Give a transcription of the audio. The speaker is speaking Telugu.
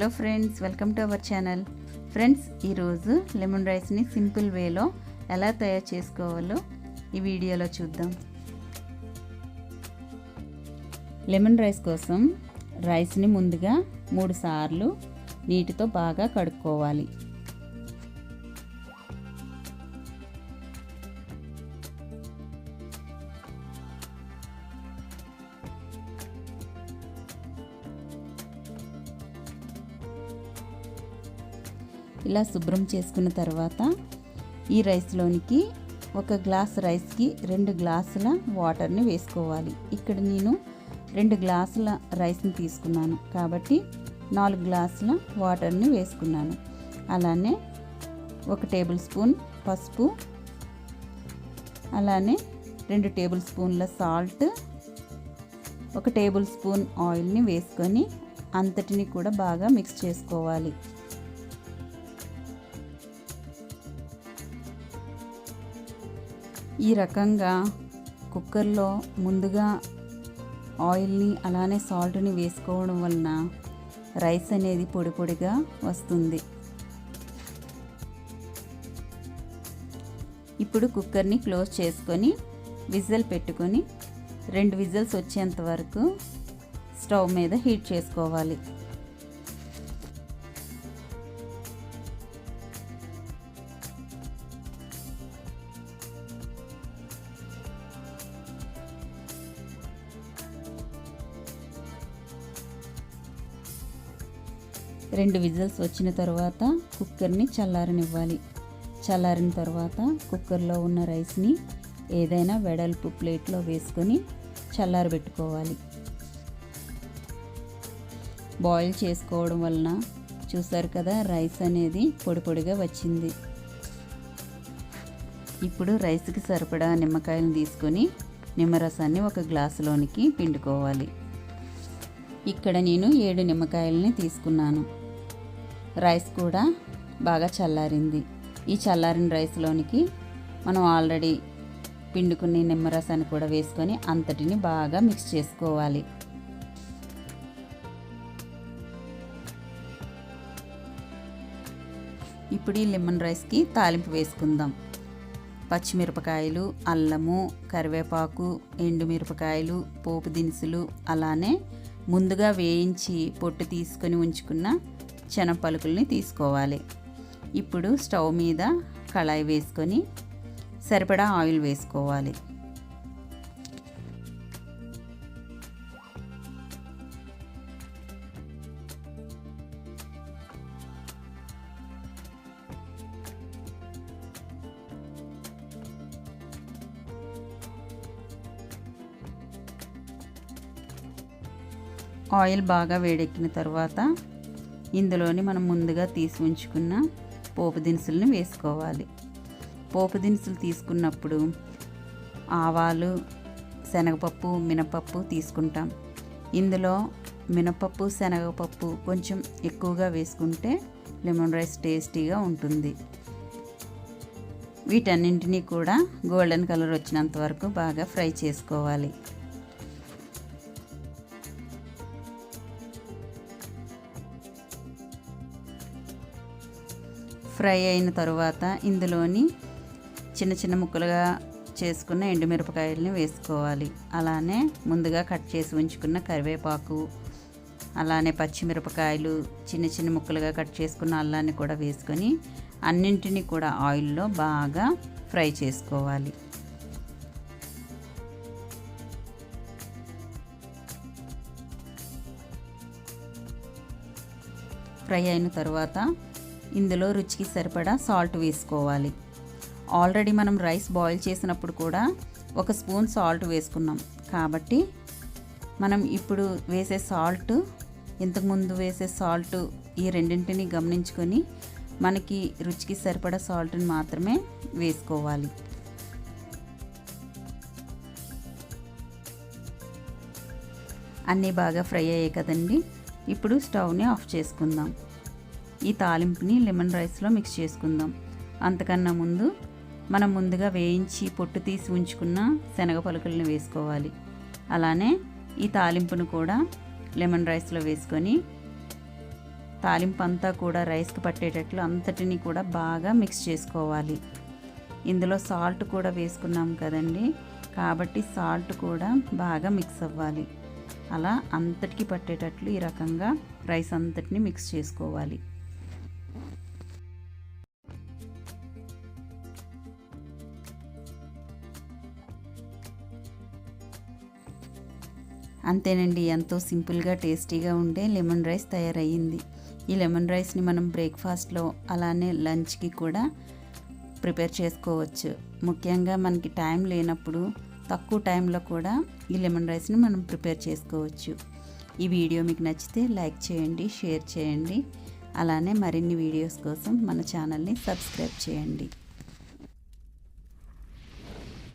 Hello friends welcome to our channel. Friends ఈరోజు లెమన్ రైస్ని సింపుల్ వేలో ఎలా తయారు చేసుకోవాలో ఈ వీడియోలో చూద్దాం. లెమన్ రైస్ కోసం రైస్ని ముందుగా మూడు సార్లు నీటితో బాగా కడుక్కోవాలి. ఇలా శుభ్రం చేసుకున్న తర్వాత ఈ రైస్లోనికి ఒక గ్లాస్ రైస్కి రెండు గ్లాసుల వాటర్ని వేసుకోవాలి. ఇక్కడ నేను రెండు గ్లాసుల రైస్ని తీసుకున్నాను. కాబట్టి నాలుగు గ్లాసుల వాటర్ని వేసుకున్నాను. అలానే ఒక టేబుల్ స్పూన్ పసుపు అలానే రెండు టేబుల్ స్పూన్ల సాల్ట్ ఒక టేబుల్ స్పూన్ ఆయిల్ని వేసుకొని అంతటిని కూడా బాగా మిక్స్ చేసుకోవాలి. ఈ రకంగా కుక్కర్లో ముందుగా ఆయిల్ని అలానే సాల్ట్ని వేసుకోవడం వలన రైస్ అనేది పొడి పొడిగా వస్తుంది. ఇప్పుడు కుక్కర్ని క్లోజ్ చేసుకొని విజిల్ పెట్టుకొని రెండు విజిల్స్ వచ్చేంత వరకు స్టవ్ మీద హీట్ చేసుకోవాలి. రెండు విజిల్స్ వచ్చిన తర్వాత కుక్కర్ని చల్లారనివ్వాలి. చల్లారిన తర్వాత కుక్కర్లో ఉన్న రైస్ని ఏదైనా వెడల్పు ప్లేట్లో వేసుకొని చల్లారబెట్టుకోవాలి. బాయిల్ చేసుకోవడం వలన చూసారు కదా రైస్ అనేది పొడి పొడిగా వచ్చింది. ఇప్పుడు రైస్కి సరిపడా నిమ్మకాయలను తీసుకొని నిమ్మరసాన్ని ఒక గ్లాసులోనికి పిండుకోవాలి. ఇక్కడ నేను ఏడు నిమ్మకాయలని తీసుకున్నాను. రైస్ కూడా బాగా చల్లారింది. ఈ చల్లారిన రైస్లోనికి మనం ఆల్రెడీ పిండుకుని నిమ్మరసాన్ని కూడా వేసుకొని అంతటిని బాగా మిక్స్ చేసుకోవాలి. ఇప్పుడు ఈ లెమన్ రైస్కి తాలింపు వేసుకుందాం. పచ్చిమిరపకాయలు అల్లము కరివేపాకు ఎండుమిరపకాయలు పోపు దినుసులు అలానే ముందుగా వేయించి పొట్టు తీసుకొని ఉంచుకున్న శనగపలుకుల్ని తీసుకోవాలి. ఇప్పుడు స్టవ్ మీద కళాయి వేసుకొని సరిపడా ఆయిల్ వేసుకోవాలి. ఆయిల్ బాగా వేడెక్కిన తర్వాత ఇందులోని మనం ముందుగా తీసి ఉంచుకున్న పోపు దినుసులను వేసుకోవాలి. పోపు దినుసులు తీసుకున్నప్పుడు ఆవాలు శనగపప్పు మినపప్పు తీసుకుంటాం. ఇందులో మినపప్పు శనగపప్పు కొంచెం ఎక్కువగా వేసుకుంటే లెమన్ రైస్ టేస్టీగా ఉంటుంది. వీటన్నింటినీ కూడా గోల్డెన్ కలర్ వచ్చినంత వరకు బాగా ఫ్రై చేసుకోవాలి. ఫ్రై అయిన తరువాత ఇందులోని చిన్న చిన్న ముక్కలుగా చేసుకున్న ఎండుమిరపకాయలని వేసుకోవాలి. అలానే ముందుగా కట్ చేసి ఉంచుకున్న కరివేపాకు అలానే పచ్చిమిరపకాయలు చిన్న చిన్న ముక్కలుగా కట్ చేసుకున్న అల్లాన్ని కూడా వేసుకొని అన్నింటినీ కూడా ఆయిల్లో బాగా ఫ్రై చేసుకోవాలి. ఫ్రై అయిన తర్వాత ఇందులో రుచికి సరిపడా సాల్ట్ వేసుకోవాలి. ఆల్రెడీ మనం రైస్ బాయిల్ చేసినప్పుడు కూడా ఒక స్పూన్ సాల్ట్ వేసుకున్నాం. కాబట్టి మనం ఇప్పుడు వేసే సాల్ట్ ఇంతకుముందు వేసే సాల్ట్ ఈ రెండింటిని గమనించుకొని మనకి రుచికి సరిపడా సాల్ట్ని మాత్రమే వేసుకోవాలి. అన్నీ బాగా ఫ్రై అయ్యాయి కదండి. ఇప్పుడు స్టవ్ని ఆఫ్ చేసుకుందాం. ఈ తాలింపుని లెమన్ రైస్లో మిక్స్ చేసుకుందాం. అంతకన్నా ముందు మనం ముందుగా వేయించి పొట్టు తీసి ఉంచుకున్న శనగ పలుకులను వేసుకోవాలి. అలానే ఈ తాలింపును కూడా లెమన్ రైస్లో వేసుకొని తాలింపు అంతా కూడా రైస్కి పట్టేటట్లు అంతటిని కూడా బాగా మిక్స్ చేసుకోవాలి. ఇందులో సాల్ట్ కూడా వేసుకున్నాం కదండి. కాబట్టి సాల్ట్ కూడా బాగా మిక్స్ అవ్వాలి. అలా అంతటికి పట్టేటట్లు ఈ రకంగా రైస్ అంతటిని మిక్స్ చేసుకోవాలి. అంతేనండి ఎంతో సింపుల్గా టేస్టీగా ఉండే లెమన్ రైస్ తయారయ్యింది. ఈ లెమన్ రైస్ని మనం బ్రేక్ఫాస్ట్లో అలానే లంచ్కి కూడా ప్రిపేర్ చేసుకోవచ్చు. ముఖ్యంగా మనకి టైం లేనప్పుడు తక్కువ టైంలో కూడా ఈ లెమన్ రైస్ని మనం ప్రిపేర్ చేసుకోవచ్చు. ఈ వీడియో మీకు నచ్చితే లైక్ చేయండి షేర్ చేయండి. అలానే మరిన్ని వీడియోస్ కోసం మన ఛానల్ని సబ్స్క్రైబ్ చేయండి.